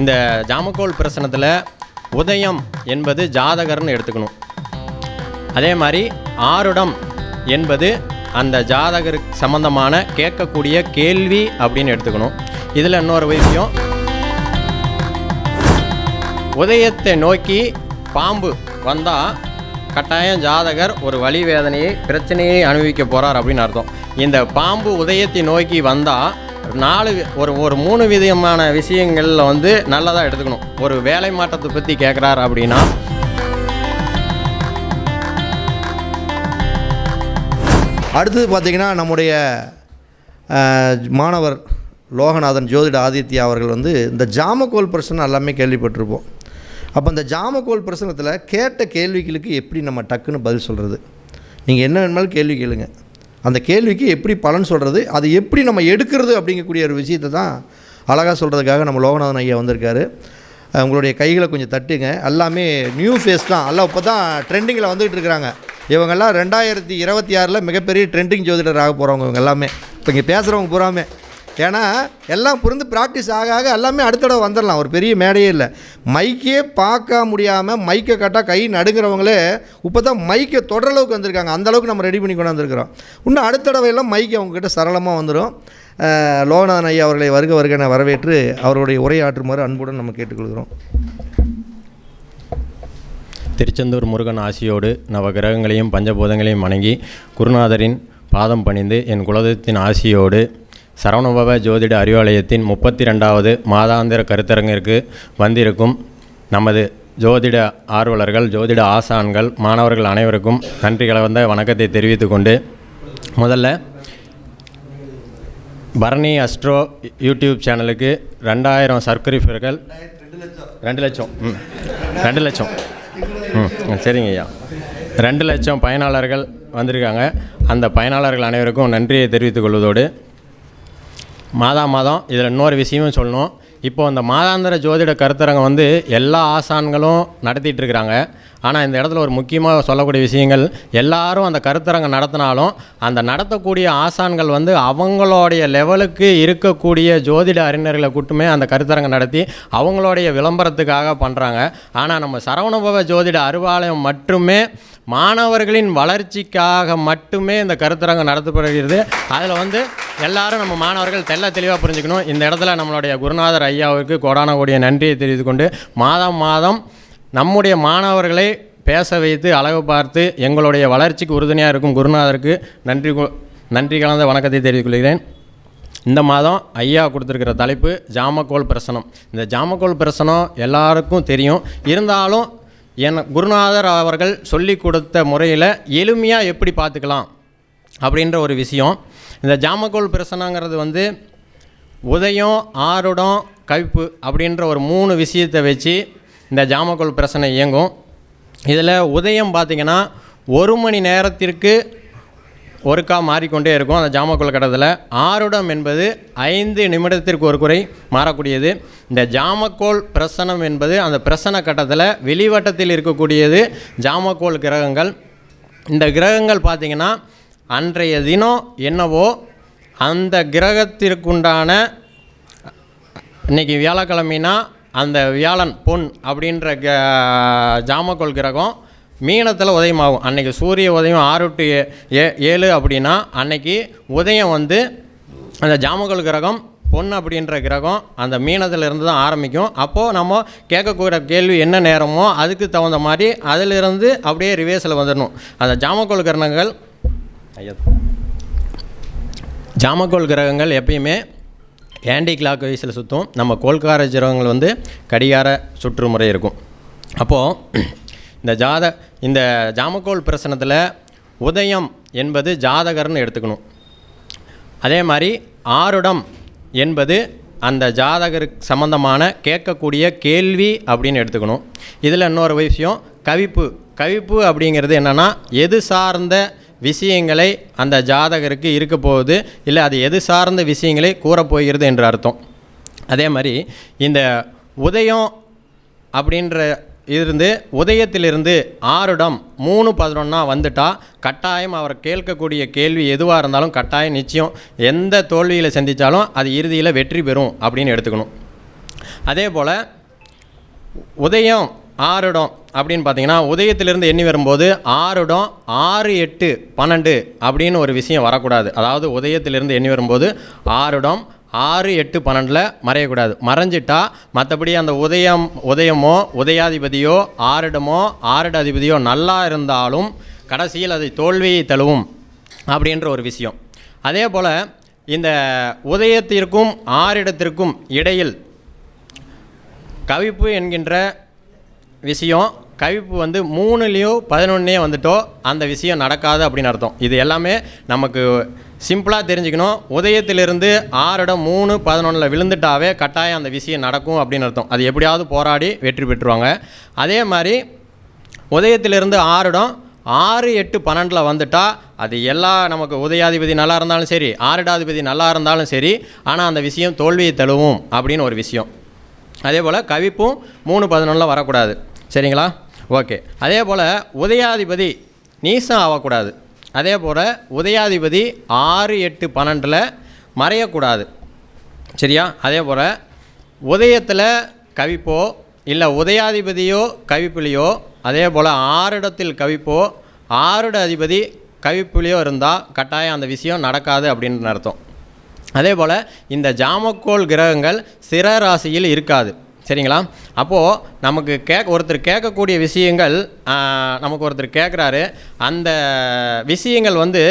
இந்த ஜாமக்கோல் பிரசனத்தில் உதயம் என்பது ஜாதகர்னு எடுத்துக்கணும். அதே மாதிரி ஆருடம் என்பது அந்த ஜாதகருக்கு சம்பந்தமான கேட்கக்கூடிய கேள்வி அப்படின்னு எடுத்துக்கணும். இதில் இன்னொரு விஷயம் உதயத்தை நோக்கி பாம்பு வந்தால் கட்டாயம் ஜாதகர் ஒரு வழி வேதனையை பிரச்சனையை அனுபவிக்க போகிறார் அப்படின்னு அர்த்தம். இந்த பாம்பு உதயத்தை நோக்கி வந்தால் நாலு ஒரு ஒரு மூணு விதமான விஷயங்களில் வந்து நல்லதாக எடுத்துக்கணும். ஒரு வேலை மாற்றத்தை பற்றி கேட்குறாரு அப்படின்னா அடுத்தது பார்த்திங்கன்னா நம்முடைய மாணவர் லோகநாதன் ஜோதிட ஆதித்யா அவர்கள் வந்து இந்த ஜாமக்கோல் பிரச்சனை எல்லாமே கேள்விப்பட்டிருப்போம். அப்போ இந்த ஜாமக்கோல் பிரசனத்தில் கேட்ட கேள்விகளுக்கு எப்படி நம்ம டக்குன்னு பதில் சொல்கிறது நீங்கள் என்ன வேணுமாலும் கேள்வி கேளுங்கள் அந்த கேள்விக்கு எப்படி பலன் சொல்கிறது அது எப்படி நம்ம எடுக்கிறது அப்படிங்கக்கூடிய ஒரு விஷயத்தை தான் அழகாக சொல்கிறதுக்காக நம்ம லோகநாதன் ஐயா வந்திருக்காரு. உங்களுடைய கைகளை கொஞ்சம் தட்டுங்க. எல்லாமே நியூ ஃபேஸ் தான். எல்லாம் இப்போ தான் ட்ரெண்டிங்கில் வந்துகிட்டு இருக்கிறாங்க இவங்கெல்லாம் ரெண்டாயிரத்தி இருபத்தி ஆறில் மிகப்பெரிய ட்ரெண்டிங் ஜோதிடர் ஆக போகிறவங்க இவங்க எல்லாமே. இப்போ இங்கே பேசுகிறவங்க பூராமே. ஏன்னா எல்லாம் புரிந்து ப்ராக்டிஸ் ஆக ஆக எல்லாமே அடுத்த தடவை வந்துடலாம் ஒரு பெரிய மேடையே இல்லை. மைக்கே பார்க்க முடியாமல் மைக்கை கட்டால் கை நடுங்கிறவங்களே இப்போ தான் மைக்கை தொடர அளவுக்கு வந்திருக்காங்க. அந்த அளவுக்கு நம்ம ரெடி பண்ணி கொண்டு வந்திருக்கிறோம். இன்னும் அடுத்த தடவை எல்லாம் மைக்கு அவங்கக்கிட்ட சரளமாக வந்துடும் லோகநாதன் ஐயா அவர்களை வருக வருக என வரவேற்று அவருடைய உரையாற்றுமாறு அன்புடன் நம்ம கேட்டுக்கொள்கிறோம். திருச்செந்தூர் முருகன் ஆசியோடு நவ கிரகங்களையும் பஞ்சபூதங்களையும் வணங்கி குருநாதரின் பாதம் பணிந்து என் குலதத்தின் ஆசியோடு சரவணபவ ஜோதிட அறிவாலயத்தின் முப்பத்தி ரெண்டாவது மாதாந்திர கருத்தரங்கிற்கு வந்திருக்கும் நமது ஜோதிட ஆர்வலர்கள் ஜோதிட ஆசான்கள் மாணவர்கள் அனைவருக்கும் நன்றி கலந்த வணக்கத்தை தெரிவித்து கொண்டு முதல்ல பரணி அஸ்ட்ரோ யூடியூப் சேனலுக்கு ரெண்டாயிரம் சப்ஸ்கிரைபர்கள். ரெண்டு லட்சம். ம். ரெண்டு லட்சம். ம். ம், சரிங்க ஐயா. ரெண்டு லட்சம் பயனாளர்கள் வந்திருக்காங்க. அந்த பயனாளர்கள் அனைவருக்கும் நன்றியை தெரிவித்துக் கொள்வதோடு மாதா மாதம் இதில் இன்னொரு விஷயமும் சொல்லணும். இப்போ அந்த மாதாந்திர ஜோதிட கருத்தரங்கம் வந்து எல்லா ஆசான்களும் நடத்திட்டு இருக்கிறாங்க. ஆனால் இந்த இடத்துல ஒரு முக்கியமாக சொல்லக்கூடிய விஷயங்கள் எல்லாரும் அந்த கருத்தரங்கம் நடத்தினாலும் அந்த நடத்தக்கூடிய ஆசான்கள் வந்து அவங்களுடைய லெவலுக்கு இருக்கக்கூடிய ஜோதிட அறிஞர்களை கூட்டுமே அந்த கருத்தரங்கம் நடத்தி அவங்களுடைய விளம்பரத்துக்காக பண்ணுறாங்க ஆனால் நம்ம சரவணபவ ஜோதிட அறிவாலயம் மட்டுமே மாணவர்களின் வளர்ச்சிக்காக மட்டுமே இந்த கருத்தரங்கம் நடத்தப்படுகிறது. அதில் வந்து எல்லாரும் நம்ம மாணவர்கள் தெள்ள தெளிவாக புரிஞ்சுக்கணும். இந்த இடத்துல நம்மளுடைய குருநாதர் ஐயாவுக்கு கோடான கோடிய நன்றியை தெரிவித்து கொண்டு மாதம் மாதம் நம்முடைய மாணவர்களை பேச வைத்து அழகு பார்த்து எங்களுடைய வளர்ச்சிக்கு உறுதுணையாக இருக்கும் குருநாதருக்கு நன்றி நன்றி கலந்த வணக்கத்தை தெரிவித்துக்கொள்கிறேன் இந்த மாதம் ஐயா கொடுத்துருக்கிற தலைப்பு ஜாமக்கோல் பிரசனம். இந்த ஜாமக்கோல் பிரசனம் எல்லாருக்கும் தெரியும். இருந்தாலும் என் குருநாதர் அவர்கள் சொல்லி கொடுத்த முறையில் எளிமையாக எப்படி பார்த்துக்கலாம் அப்படின்ற ஒரு விஷயம். இந்த ஜாமக்கோல் பிரசனங்கிறது வந்து உதயம் ஆருடம் கவிப்பு அப்படின்ற ஒரு மூணு விஷயத்தை வச்சு இந்த ஜாமக்கோல் பிரசனை இயங்கும். இதில் உதயம் பார்த்திங்கன்னா ஒரு மணி நேரத்திற்கு ஒருக்கா மாறிக்கொண்டே இருக்கும் அந்த ஜாமக்கோல் கட்டத்தில் ஆருடம் என்பது ஐந்து நிமிடத்திற்கு ஒரு குறை மாறக்கூடியது. இந்த ஜாமக்கோல் பிரசனம் என்பது அந்த பிரசன கட்டத்தில் வெளிவட்டத்தில் இருக்கக்கூடியது ஜாமக்கோல் கிரகங்கள். இந்த கிரகங்கள் பார்த்திங்கன்னா அன்றைய தினம் என்னவோ அந்த கிரகத்திற்குண்டான இன்னைக்கு வியாழக்கிழமைனா அந்த வியாழன் பொன் அப்படின்ற க ஜாமக்கோல் கிரகம் மீனத்தில் உதயமாகும். அன்னைக்கு சூரிய உதயம் ஆறு டு ஏ- ஏழு அப்படின்னா அன்னைக்கு உதயம் வந்து அந்த ஜாமக்கோல் கிரகம் பொன் அப்படின்ற கிரகம் அந்த மீனத்தில் இருந்து தான் ஆரம்பிக்கும். அப்போது நம்ம கேட்கக்கூடிய கேள்வி என்ன நேரமோ அதுக்கு தகுந்த மாதிரி அதிலிருந்து அப்படியே ரிவேஸில் வந்துடணும். அந்த ஜாமக்கோல் கிரணங்கள் ஐயா ஜாமக்கோல் கிரகங்கள் எப்பயுமே ஆன்டி கிளாக் வைஸில் சுற்றும் நம்ம கோல்கார கிரகங்கள் வந்து கடிகார சுற்றுமுறை இருக்கும். அப்போது இந்த ஜாத இந்த ஜாமக்கோல் பிரசனத்தில் உதயம் என்பது ஜாதகர்னு எடுத்துக்கணும். அதே மாதிரி ஆருடம் என்பது அந்த ஜாதகருக்கு சம்மந்தமான கேட்கக்கூடிய கேள்வி அப்படின்னு எடுத்துக்கணும். இதில் இன்னொரு விஷயம் கவிப்பு. கவிப்பு அப்படிங்கிறது என்னென்னா எது சார்ந்த விஷயங்களை அந்த ஜாதகருக்கு இருக்க போகுது இல்லை அது எது சார்ந்த விஷயங்களை கூறப்போகிறது என்று அர்த்தம். அதே மாதிரி இந்த உதயம் அப்படின்ற இருந்து உதயத்திலிருந்து ஆறுடம் மூணு பதினொன்னா வந்துட்டா கட்டாயம் அவர் கேட்கக்கூடிய கேள்வி எதுவாக இருந்தாலும் கட்டாயம் நிச்சயம் எந்த தோல்வியில் சந்தித்தாலும் அது இறுதியில் வெற்றி பெறும் அப்படின்னு எடுத்துக்கணும். அதே போல் உதயம் ஆறுடம் அப்படின்னு பார்த்தீங்கன்னா உதயத்திலிருந்து எண்ணி வரும்போது ஆறுடம் ஆறு எட்டு பன்னெண்டு அப்படின்னு ஒரு விஷயம் வரக்கூடாது. அதாவது உதயத்திலிருந்து எண்ணி வரும்போது ஆறுடம் ஆறு எட்டு பன்னெண்டில் மறையக்கூடாது. மறைஞ்சிட்டா மற்றபடி அந்த உதயம் உதயமோ உதயாதிபதியோ ஆறிடமோ ஆறிடாதிபதியோ நல்லா இருந்தாலும் கடைசியில் அதை தோல்வியை தழுவும் அப்படின்ற ஒரு விஷயம். அதே போல் இந்த உதயத்திற்கும் ஆறிடத்திற்கும் இடையில் கவிப்பு என்கின்ற விஷயம் கவிப்பு வந்து மூணுலேயோ பதினொன்னே வந்துட்டோ அந்த விஷயம் நடக்காது அப்படின்னு அர்த்தம். இது எல்லாமே நமக்கு சிம்பிளாக தெரிஞ்சுக்கணும். உதயத்திலிருந்து ஆறிடம் மூணு பதினொன்றில் விழுந்துட்டாவே கட்டாயம் அந்த விஷயம் நடக்கும் அப்படின்னு அர்த்தம். அது எப்படியாவது போராடி வெற்றி பெற்றுவாங்க. அதே மாதிரி உதயத்திலிருந்து ஆறிடம் ஆறு எட்டு பன்னெண்டில் வந்துட்டால் அது எல்லா நமக்கு உதயாதிபதி நல்லா இருந்தாலும் சரி ஆறிடாதிபதி நல்லா இருந்தாலும் சரி ஆனால் அந்த விஷயம் தோல்வியை தழுவும் அப்படின்னு ஒரு விஷயம். அதே போல் கவிப்பும் மூணு பதினொன்றில் வரக்கூடாது. சரிங்களா? ஓகே. அதே போல் உதயாதிபதி நீசம் ஆகக்கூடாது அதே போல் உதயாதிபதி ஆறு எட்டு பன்னெண்டில் மறையக்கூடாது. சரியா? அதே போல் உதயத்தில் கவிப்போ இல்லை உதயாதிபதியோ கவிப்புலையோ அதே போல் ஆறிடத்தில் கவிப்போ ஆறுட அதிபதி கவிப்புலையோ இருந்தால் கட்டாயம் அந்த விஷயம் நடக்காது அப்படின்னு அர்த்தம். அதே போல் இந்த ஜாமக்கோள் கிரகங்கள் சிற ராசியில் இருக்காது. சரிங்களா? அப்போது நமக்கு கேட்க ஒருத்தர் கேட்கக்கூடிய விஷயங்கள் நமக்கு ஒருத்தர் கேட்குறாரு. அந்த விஷயங்கள் வந்து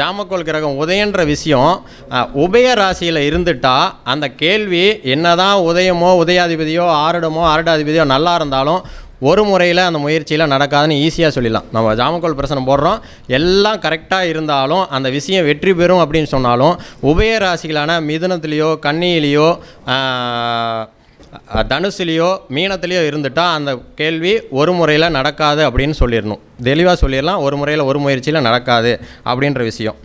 ஜாமக்கோள் கிரகம் உதயன்ற விஷயம் உபய ராசியில் இருந்துட்டா அந்த கேள்வி என்னதான் உதயமோ உதயாதிபதியோ ஆருடமோ ஆருடாதிபதியோ நல்லா இருந்தாலும் ஒரு முறையில் அந்த முயற்சியில் நடக்காதுன்னு ஈஸியாக சொல்லிடலாம். நம்ம ஜாமக்கோல் பிரச்சனை போடுறோம். எல்லாம் கரெக்டாக இருந்தாலும் அந்த விஷயம் வெற்றி பெறும் அப்படின்னு சொன்னாலும் உபய ராசிகளான மிதுனத்துலேயோ கன்னியிலேயோ தனுசுலேயோ மீனத்துலேயோ இருந்துட்டால் அந்த கேள்வி ஒரு முறையில் நடக்காது அப்படின்னு சொல்லிடணும். தெளிவாக சொல்லிடலாம். ஒரு முறையில் ஒரு முயற்சியில் நடக்காது அப்படின்ற விஷயம்.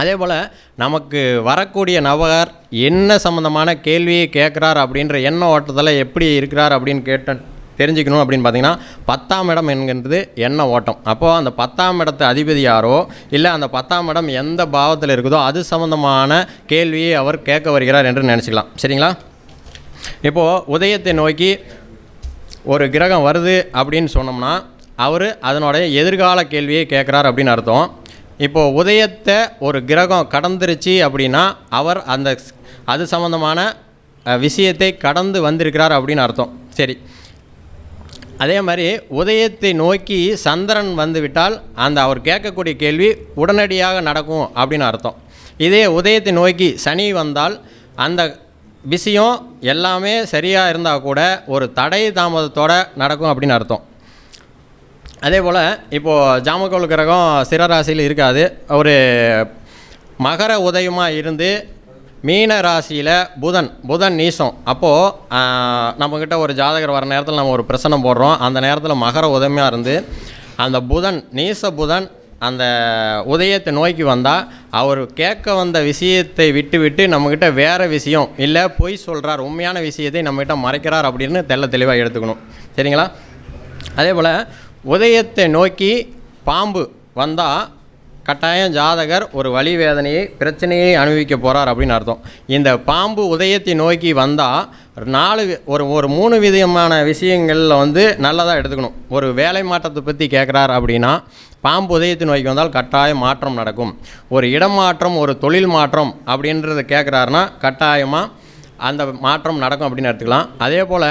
அதே போல் நமக்கு வரக்கூடிய நபர் என்ன சம்மந்தமான கேள்வியை கேட்குறார் அப்படின்ற எண்ண ஓட்டத்தில் எப்படி இருக்கிறார் அப்படின்னு கேட்ட தெரிஞ்சுக்கணும் அப்படின்னு பார்த்தீங்கன்னா பத்தாம் இடம் என்கின்றது எண்ண ஓட்டம். அப்போது அந்த பத்தாம் இடத்து அதிபதி யாரோ இல்லை அந்த பத்தாம் இடம் எந்த பாவத்தில் இருக்குதோ அது சம்மந்தமான கேள்வியை அவர் கேட்க வருகிறார் என்று நினச்சிக்கலாம். சரிங்களா? இப்போது உதயத்தை நோக்கி ஒரு கிரகம் வருது அப்படின்னு சொன்னோம்னா அவர் அதனுடைய எதிர்கால கேள்வியை கேட்குறார் அப்படின்னு அர்த்தம். இப்போது உதயத்தை ஒரு கிரகம் கடந்துருச்சு அப்படின்னா அவர் அந்த அது சம்மந்தமான விஷயத்தை கடந்து வந்திருக்கிறார் அப்படின்னு அர்த்தம். சரி. அதே மாதிரி உதயத்தை நோக்கி சந்திரன் வந்துவிட்டால் அந்த அவர் கேட்கக்கூடிய கேள்வி உடனடியாக நடக்கும் அப்படின்னு அர்த்தம். இதே உதயத்தை நோக்கி சனி வந்தால் அந்த விஷயம் எல்லாமே சரியாக இருந்தால் கூட ஒரு தடை தாமதத்தோடு நடக்கும் அப்படின்னு அர்த்தம். அதே போல் இப்போது ஜாமக்கோள் கிரகம் சிறராசியில் இருக்காது. ஒரு மகர உதயமாக இருந்து மீன ராசியில் புதன் புதன் நீசம். அப்போது நம்மக்கிட்ட ஒரு ஜாதகர் வர நேரத்தில் நம்ம ஒரு பிரசனம் போடுறோம். அந்த நேரத்தில் மகர உதவியாக இருந்து அந்த புதன் நீச புதன் அந்த உதயத்தை நோக்கி வந்தால் அவர் கேட்க வந்த விஷயத்தை விட்டு விட்டு நம்மக்கிட்ட வேறு விஷயம் இல்லை பொய் சொல்கிறார் உண்மையான விஷயத்தை நம்மக்கிட்ட மறைக்கிறார் அப்படின்னு தெள்ள தெளிவாக எடுத்துக்கணும். சரிங்களா? அதே போல் உதயத்தை நோக்கி பாம்பு வந்தால் கட்டாயம் ஜாதகர் ஒரு வழி வேதனையை பிரச்சனையை அனுபவிக்க போகிறார் அப்படின்னு அர்த்தம். இந்த பாம்பு உதயத்தை நோக்கி வந்தால் நாலு ஒரு ஒரு மூணு விதமான விஷயங்களில் வந்து நல்லதாக எடுத்துக்கணும். ஒரு வேலை மாற்றத்தை பற்றி கேட்குறார் அப்படின்னா பாம்பு உதயத்தை நோக்கி வந்தால் கட்டாயம் மாற்றம் நடக்கும். ஒரு இடம் மாற்றம் ஒரு தொழில் மாற்றம் அப்படின்றத கேட்குறாருன்னா கட்டாயமாக அந்த மாற்றம் நடக்கும் அப்படின்னு எடுத்துக்கலாம். அதே போல்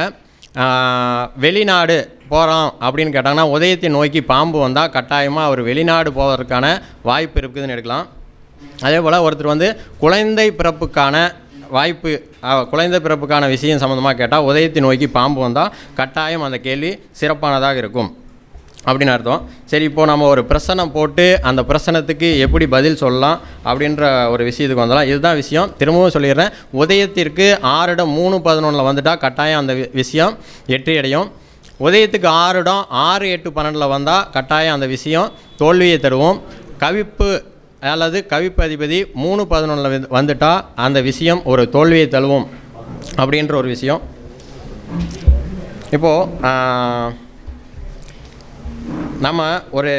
வெளிநாடு போகிறோம் அப்படின்னு கேட்டாங்கன்னா உதயத்தை நோக்கி பாம்பு வந்தால் கட்டாயமாக அவர் வெளிநாடு போவதற்கான வாய்ப்பு இருக்குதுன்னு எடுக்கலாம். அதே போல் ஒருத்தர் வந்து குழந்தை பிறப்புக்கான வாய்ப்பு குழந்தை பிறப்புக்கான விஷயம் சம்மந்தமாக கேட்டால் உதயத்தை நோக்கி பாம்பு வந்தால் கட்டாயம் அந்த கேள்வி சிறப்பானதாக இருக்கும். அப்படின்னு அர்த்தம். சரி இப்போது நம்ம ஒரு பிரசனம் போட்டு அந்த பிரசனத்துக்கு எப்படி பதில் சொல்லலாம் அப்படின்ற ஒரு விஷயத்துக்கு வந்துடலாம். இதுதான் விஷயம். திரும்பவும் சொல்லிடுறேன். உதயத்திற்கு ஆறிடம் மூணு பதினொன்றில் வந்துட்டால் கட்டாயம் அந்த வி- விஷயம் வெற்றி அடையும். உதயத்துக்கு ஆறிடம் ஆறு எட்டு பன்னெண்டில் வந்தால் கட்டாயம் அந்த விஷயம் தோல்வியை தருவோம். கவிப்பு அல்லது கவிப்பு அதிபதி மூணு பதினொன்றில் வந்துட்டால் அந்த விஷயம் ஒரு தோல்வியை தழுவோம் அப்படின்ற ஒரு விஷயம். இப்போது நம்ம ஒரு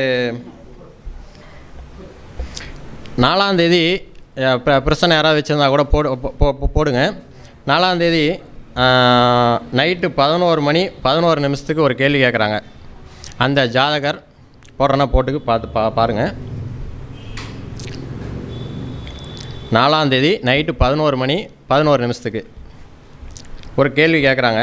நாலாந்தேதி பிரச்சனை யாராவது வச்சுருந்தா கூட போடு போ- போடுங்க. நாலாந்தேதி நைட்டு பதினோரு மணி பதினோரு நிமிஷத்துக்கு ஒரு கேள்வி கேட்குறாங்க அந்த ஜாதகர் போடுறனா போட்டுக்கு பார்த்து பா பாருங்கள் நாலாந்தேதி நைட்டு பதினோரு மணி பதினோரு நிமிஷத்துக்கு ஒரு கேள்வி கேட்குறாங்க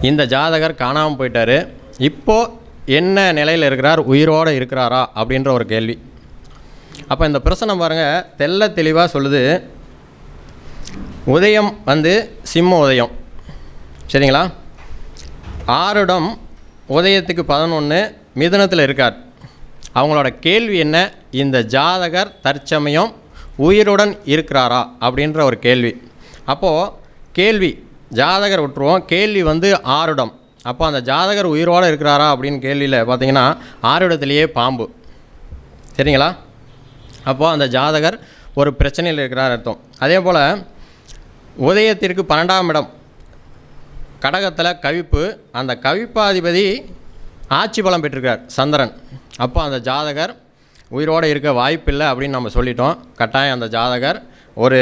இந்த ஜாதகர் காணாமல் போயிட்டார். இப்போது என்ன நிலையில் இருக்கிறார்? உயிரோடு இருக்கிறாரா? அப்படின்ற ஒரு கேள்வி. அப்போ இந்த பிரசனம் பாருங்கள் தெள்ள தெளிவாக சொல்லுது. உதயம் வந்து சிம்ம உதயம். சரிங்களா? ஆறுடம் உதயத்துக்கு பதினொன்று மிதுனத்தில் இருக்கார். அவங்களோட கேள்வி என்ன? இந்த ஜாதகர் தற்சமயம் உயிருடன் இருக்கிறாரா? அப்படின்ற ஒரு கேள்வி. அப்போது கேள்வி ஜாதகர் விட்டுருவோம். கேள்வி வந்து ஆறுடம். அப்போ அந்த ஜாதகர் உயிரோடு இருக்கிறாரா அப்படின்னு கேள்வியில் பார்த்தீங்கன்னா ஆறுடத்திலேயே பாம்பு. சரிங்களா? அப்போது அந்த ஜாதகர் ஒரு பிரச்சனையில் இருக்கிறார் அர்த்தம். அதே போல் உதயத்திற்கு பன்னெண்டாம் இடம். கடகத்தில் கவிப்பு அந்த கவிப்பாதிபதி ஆட்சி பலம் பெற்றிருக்கார் சந்திரன். அப்போ அந்த ஜாதகர் உயிரோடு இருக்க வாய்ப்பில்லை அப்படின்னு நம்ம சொல்லிட்டோம். கட்டாயம் அந்த ஜாதகர் ஒரு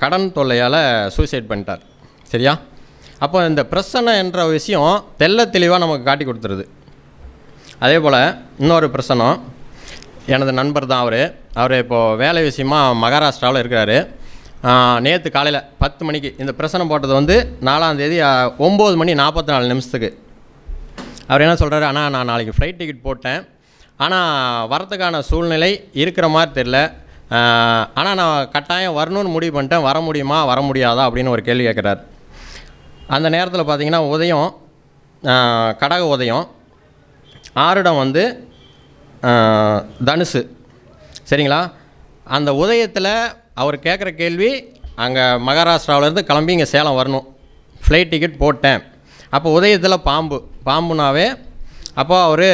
கடன் தொல்லையால் சூசைட் பண்ணிட்டார். சரியா? அப்போ இந்த பிரசனை என்ற விஷயம் தெள்ள தெளிவாக நமக்கு காட்டி கொடுத்துருது. அதே போல் இன்னொரு பிரசனம் எனது நண்பர் தான் அவர். அவர் இப்போது வேலை விஷயமா மகாராஷ்டிராவில் இருக்கிறாரு. நேற்று காலையில் பத்து மணிக்கு இந்த பிரசனம் போட்டது வந்து நாலாந்தேதி ஒம்பது மணி நாற்பத்தி நாலு நிமிஷத்துக்கு. அவர் என்ன சொல்கிறாரு ஆனால் நான் நாளைக்கு ஃப்ளைட் டிக்கெட் போட்டேன். ஆனால் வரத்துக்கான சூழ்நிலை இருக்கிற மாதிரி தெரில ஆனால் நான் கட்டாயம் வரணும்னு முடிவு பண்ணிட்டேன். வர முடியுமா? வர முடியாதா? அப்படின்னு ஒரு கேள்வி கேட்குறாரு அந்த நேரத்தில் பார்த்தீங்கன்னா உதயம் கடக உதயம் ஆறுடம் வந்து தனுசு. சரிங்களா? அந்த உதயத்தில் அவர் கேட்குற கேள்வி அங்கே மகாராஷ்டிராவிலேருந்து கிளம்பி இங்கே சேலம் வரணும். ஃப்ளைட் டிக்கெட் போட்டேன். அப்போ உதயத்தில் பாம்பு. பாம்புனாவே அப்போது அவர்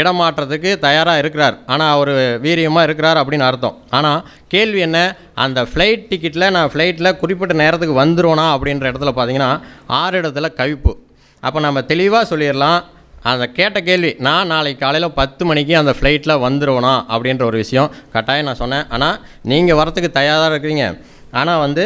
இடமாற்றத்துக்கு தயாராக இருக்கிறார். ஆனால் அவர் வீரியமாக இருக்கிறார் அப்படின்னு அர்த்தம். ஆனால் கேள்வி என்ன? அந்த ஃப்ளைட் டிக்கெட்டில் நான் ஃப்ளைட்டில் குறிப்பிட்ட நேரத்துக்கு வந்துருவேனா அப்படின்ற இடத்துல பார்த்தீங்கன்னா ஆறு இடத்துல கவிப்பு. அப்போ நம்ம தெளிவாக சொல்லிடலாம். அந்த கேட்ட கேள்வி நான் நாளைக்கு காலையில் பத்து மணிக்கு அந்த ஃப்ளைட்டில் வந்துடுவோனா அப்படின்ற ஒரு விஷயம் கட்டாயம் நான் சொன்னேன். ஆனால் நீங்கள் வரத்துக்கு தயாராக இருக்கிறீங்க. ஆனால் வந்து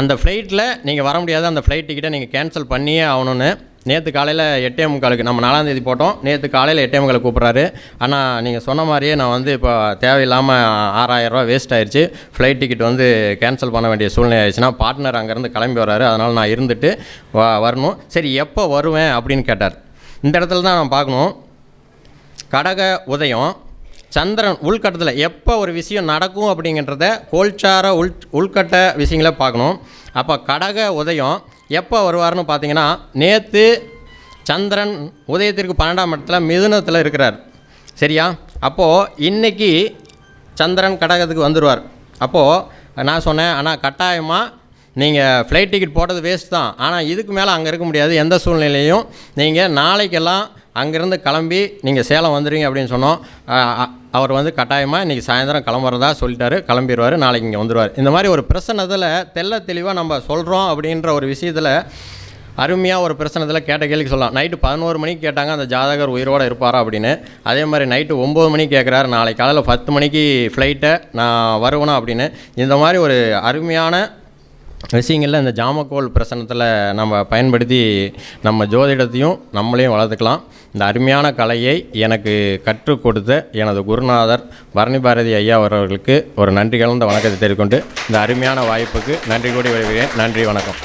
அந்த ஃப்ளைட்டில் நீங்கள் வர முடியாது. அந்த ஃப்ளைட் டிக்கெட்டை நீங்கள் கேன்சல் பண்ணியே ஆகணும்னு நேற்று காலையில் எட்டே முக்காலுக்கு நம்ம நாலாந்தேதி போட்டோம். நேற்று காலையில் எட்டே முக்காலுக்கு கூப்பிட்றாரு. ஆனால் நீங்கள் சொன்ன மாதிரியே நான் வந்து இப்போ தேவையில்லாமல் ஆறாயிரரூவா வேஸ்ட் ஆயிடுச்சு ஃப்ளைட் டிக்கெட் வந்து கேன்சல் பண்ண வேண்டிய சூழ்நிலை ஆயிடுச்சுன்னா பார்ட்னர் அங்கேருந்து கிளம்பி வராரு அதனால் நான் இருந்துட்டு வ வரணும். சரி எப்போ வருவேன் அப்படின்னு கேட்டார். இந்த இடத்துல தான் நான் பார்க்கணும். கடக உதயம் சந்திரன் உள்கட்டத்தில் எப்போ ஒரு விஷயம் நடக்கும் அப்படிங்கிறத கோல்சார உள் உள்கட்ட விஷயங்களை பார்க்கணும். அப்போ கடக உதயம் எப்போ வருவார்னு பார்த்தீங்கன்னா நேற்று சந்திரன் உதயத்திற்கு பன்னெண்டாம் இடத்துல மிதுனத்தில் இருக்கிறார். சரியா? அப்போது இன்றைக்கி சந்திரன் கடகத்துக்கு வந்துடுவார் அப்போது நான் சொன்னேன் ஆனால் கட்டாயமாக நீங்கள் ஃப்ளைட் டிக்கெட் போட்டது வேஸ்ட் தான். ஆனால் இதுக்கு மேலே அங்கே இருக்க முடியாது. எந்த சூழ்நிலையிலையும் நீங்கள் நாளைக்கெல்லாம் அங்கேருந்து கிளம்பி நீங்கள் சேலம் வந்துடுவீங்க அப்படின்னு சொன்னோம். அவர் வந்து கட்டாயமாக இன்றைக்கி சாயந்தரம் கிளம்புறதா சொல்லிட்டாரு. கிளம்பிடுவார் நாளைக்கு இங்கே வந்துடுவார் இந்த மாதிரி ஒரு பிரச்சனத்தில் தெள்ள தெளிவாக நம்ம சொல்கிறோம் அப்படின்ற ஒரு விஷயத்தில் அருமையாக ஒரு பிரச்சனத்தில் கேட்ட கேள்விக்கு சொல்லலாம். நைட்டு பதினோரு மணிக்கு கேட்டாங்க அந்த ஜாதகர் உயிரோடு இருப்பாரா அப்படின்னு. அதே மாதிரி நைட்டு ஒம்பது மணிக்கு கேட்குறாரு நாளைக்கு காலையில் பத்து மணிக்கு ஃப்ளைட்டை நான் வருவேனா அப்படின்னு. இந்த மாதிரி ஒரு அருமையான விஷயங்களில் இந்த ஜாமக்கோல் பிரசனத்தில் நம்ம பயன்படுத்தி நம்ம ஜோதிடத்தையும் நம்மளையும் வளர்த்துக்கலாம். இந்த அருமையான கலையை எனக்கு கற்றுக் கொடுத்த எனது குருநாதர் பரணி பாரதி ஐயா அவர்களுக்கு ஒரு நன்றி கலந்த வணக்கத்தை தெரிவிக்கொண்டு இந்த அருமையான வாய்ப்புக்கு நன்றி கூடி வருகிறேன் நன்றி வணக்கம்.